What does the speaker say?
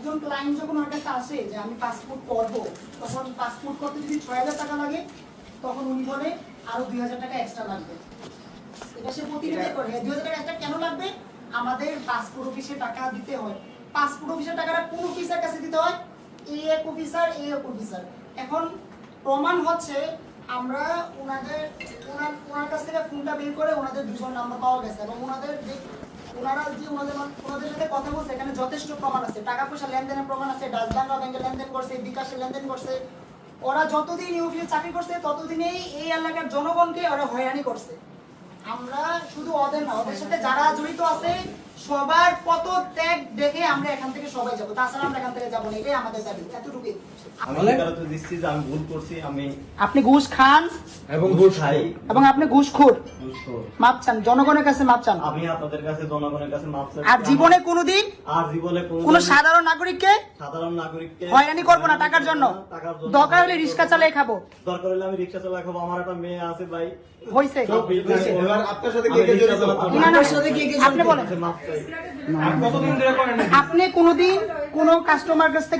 একজন ক্লায়েন্ট যখন আমার কাছে আসে যে আমি পাসপোর্ট করব তখন পাসপোর্ট করতে যদি ছয় হাজার টাকা লাগে তখন উনি বলে আরও দুই হাজার টাকা এক্সট্রা লাগবে। এটা সে প্রতিনিধি করে দুই হাজার টাকা এক্সট্রা কেন লাগবে? আমাদের পাসপোর্ট অফিসে টাকা দিতে হয়। পাসপোর্ট অফিসের টাকাটা কোন অফিসার কাছে দিতে হয়? এ এক অফিসার এ এক অফিসার এখন প্রমাণ হচ্ছে আমরা ওনাদের ওনার ওনার কাছ থেকে ফোনটা বের করে ওনাদের দুজন নাম্বার পাওয়া গেছে এবং ওনাদের যে ওনারা যে ওনাদের সাথে কথা বলছে, এখানে যথেষ্ট প্রমাণ আছে। টাকা পয়সা লেনদেনের প্রমাণ আছে ডাচবাংলা ব্যাংকে লেনদেন করছে, বিকাশে লেনদেন করছে। ওরা যতদিন ইউপিএ চাকরি করছে, ততদিনেই এই এলাকার জনগণকে ওরা হয়রানি করছে। আমরা শুধু ওদের না, ওদের সাথে যারা জড়িত আছে সবার পত ত্যাগ দেখে আমরা এখান থেকে সবাই যাব। তাছাড়া আমরা এখান থেকে যাব না এটাই আমাদের দাবি এতটুকুই। আমি স্বীকারোক্তি দিচ্ছি যে আমি ভুল করছি আমি আপনি ঘুষ খান এবং ঘুষ খাই। এবং আপনি ঘুষখোর। মাপ চান জনগণের কাছে মাপ চান। আমি আপনাদের কাছে জনগণের কাছে মাপ চাই। আর জীবনে কোনোদিন আর জীবনে কোনো কোন সাধারণ নাগরিককে সাধারণ নাগরিককে হয়রানি করব না টাকার জন্য। দরকার হলে রিক্সা চালিয়ে খাব। দরকার হলে আমি রিক্সা চালা খাব আমার একটা মেয়ে আছে ভাই। হয়েছে এবার আপনার সাথে কে কে জড়িত? চালাতাম। না, না, আপনি বলেন। আপনি কোনোদিন কোনো কাস্টমার কাছ থেকে